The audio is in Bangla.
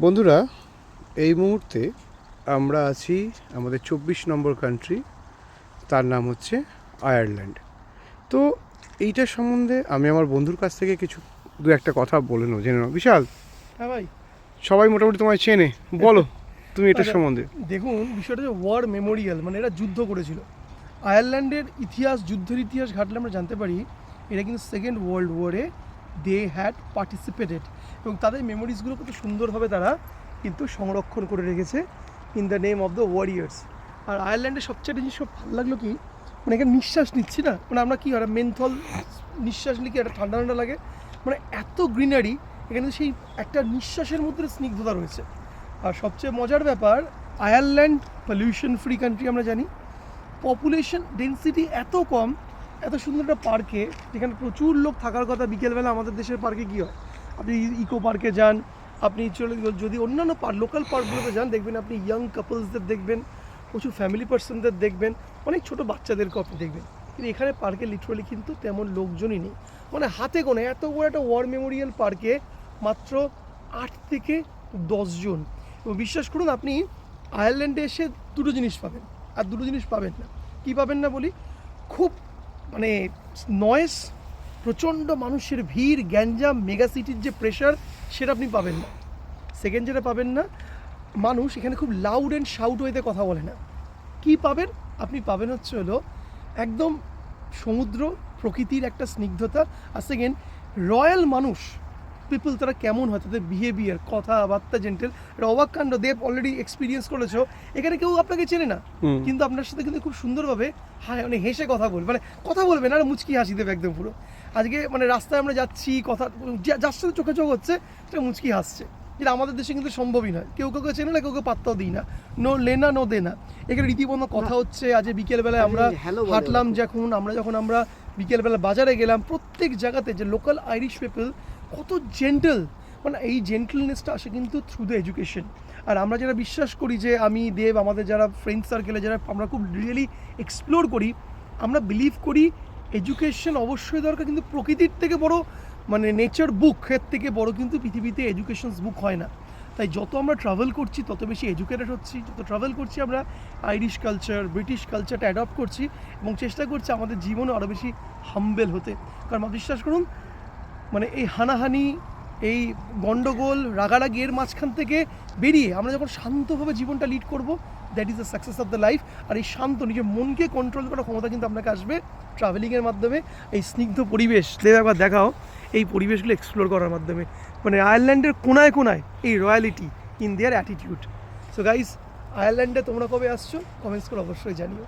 বন্ধুরা এই মুহূর্তে আমরা আছি আমাদের চব্বিশ নম্বর কান্ট্রি তার নাম হচ্ছে আয়ারল্যান্ড তো এইটার সম্বন্ধে আমি আমার বন্ধুর কাছ থেকে কিছু দু একটা কথা বলে নেব জেনে নেব। বিশাল হ্যাঁ ভাই। সবাই মোটামুটি তোমায় চেনে। বলো তুমি এটার আচ্ছা। সম্বন্ধে। দেখুন বিষয়টা হচ্ছে ওয়ার মেমোরিয়াল মানে এরা যুদ্ধ করেছিল। আয়ারল্যান্ডের ইতিহাস যুদ্ধের ইতিহাস ঘাটলে আমরা জানতে পারি এটা কিন্তু সেকেন্ড ওয়ার্ল্ড ওয়ারে দে হ্যাড পার্টিসিপেটেড এবং তাদের মেমোরিজগুলো কত সুন্দরভাবে তারা কিন্তু সংরক্ষণ করে রেখেছে in the name of the warriors আর আয়ারল্যান্ডের সবচেয়ে জিনিস সব ভালো লাগল কি মানে এখানে নিঃশ্বাস নিচ্ছি না। মানে আমরা কি হয় মেন্থল নিঃশ্বাস নিলে কি একটা ঠান্ডা ঠান্ডা লাগে? মানে এত গ্রিনারি এখানে সেই একটা নিঃশ্বাসের মধ্যে স্নিগ্ধতা রয়েছে। আর সবচেয়ে মজার ব্যাপার আয়ারল্যান্ড পলিউশন ফ্রি কান্ট্রি আমরা জানি। পপুলেশন ডেন্সিটি এত কম এত সুন্দর একটা পার্কে, যেখানে প্রচুর লোক থাকার কথা বিকেলবেলা আমাদের দেশের পার্কে কী হয়? আপনি ইকো পার্কে যান, আপনি চলে যদি অন্যান্য পার্ক লোকাল পার্কগুলোতে যান, দেখবেন আপনি ইয়াং কাপলসদের দেখবেন, প্রচুর ফ্যামিলি পার্সনদের দেখবেন, অনেক ছোট বাচ্চাদেরকেও আপনি দেখবেন। কিন্তু এখানে পার্কে লিটারালি কিন্তু তেমন লোকজনই নেই। মানে হাতে গোনে, এত বড় একটা ওয়ার মেমোরিয়াল পার্কে মাত্র আট থেকে দশজন এবং বিশ্বাস করুন, আপনি আয়ারল্যান্ডে এসে দুটো জিনিস পাবেন, আর দুটো জিনিস পাবেন না। কী পাবেন না বলি? খুব মানে নয়েস প্রচণ্ড মানুষের ভিড়, গ্যাঞ্জাম মেগা সিটির যে প্রেশার সেটা আপনি পাবেন না। সেকেন্ড যেটা পাবেন না, মানুষ এখানে খুব লাউড অ্যান্ড শাউট ওয়েতে কথা বলে না। কি পাবেন? আপনি পাবেন হচ্ছে হলো একদম সমুদ্র, প্রকৃতির একটা স্নিগ্ধতা। আর সেকেন্ড রয়্যাল মানুষ পিপল তারা কেমন হয় তাদের বিহেভিয়ার কথাবার্তা জেন্টেল এটা অবাক কাণ্ড দেব অলরেডি এক্সপিরিয়েন্স করেছ। এখানে কেউ আপনাকে চেনে না কিন্তু আপনার সাথে কিন্তু খুব সুন্দরভাবে হায় মানে হেসে কথা বলবে। মানে কথা বলবে না মুচকি হাসি দেবে একদম পুরো। আজকে মানে রাস্তায় আমরা যাচ্ছি কথা যার সাথে চোখে চোখ হচ্ছে সেটা মুচকি হাসছে। যেটা আমাদের দেশে কিন্তু সম্ভবই নয়। কেউ কাউকে চেনে না কেউ কেউ পাত্তাও দিই না। নো লেনা নো দেনা এখানে রীতিমতো কথা হচ্ছে আজ বিকেলবেলায় আমরা হাঁটলাম যখন আমরা যখন আমরা বিকেলবেলা বাজারে গেলাম প্রত্যেক জায়গাতে যে লোকাল আইরিশ পিপল কত জেন্টেল মানে এই জেন্টেলনেসটা আসে কিন্তু থ্রু দ্য এডুকেশন আর আমরা যারা বিশ্বাস করি যে আমি, দেব, আমাদের যারা ফ্রেন্ড সার্কেলে যারা আমরা খুব রিয়েলি এক্সপ্লোর করি, আমরা বিলিভ করি এডুকেশন অবশ্যই দরকার, কিন্তু প্রকৃতির থেকে বড় মানে নেচার বুক এর থেকে বড় কিন্তু পৃথিবীতে এডুকেশনস বুক হয় না। তাই যত আমরা ট্রাভেল করছি, তত বেশি এডুকেটেড হচ্ছি, যত ট্রাভেল করছি আমরা আইরিশ কালচার ব্রিটিশ কালচারটা অ্যাডপ্ট করছি এবং চেষ্টা করছি আমাদের জীবনে আরও বেশি হাম্বেল হতে। কারণ বিশ্বাস করুন মানে এই হানাহানি, এই গন্ডগোল, রাগারাগি এর মাঝখান থেকে বেরিয়ে আমরা যখন শান্তভাবে জীবনটা লিড করব that is the success of the life আর এই শান্ত নিজের মনকে কন্ট্রোল করার ক্ষমতা কিন্তু আপনাকে আসবে ট্রাভেলিংয়ের মাধ্যমে, এই স্নিগ্ধ পরিবেশ। একবার দেখাও এই পরিবেশগুলো এক্সপ্লোর করার মাধ্যমে। মানে আয়ারল্যান্ডের কোনায় কোনায় এই royalty in their attitude so guys আয়ারল্যান্ডে তোমরা কবে আসছো? কমেন্টস করে অবশ্যই জানিও।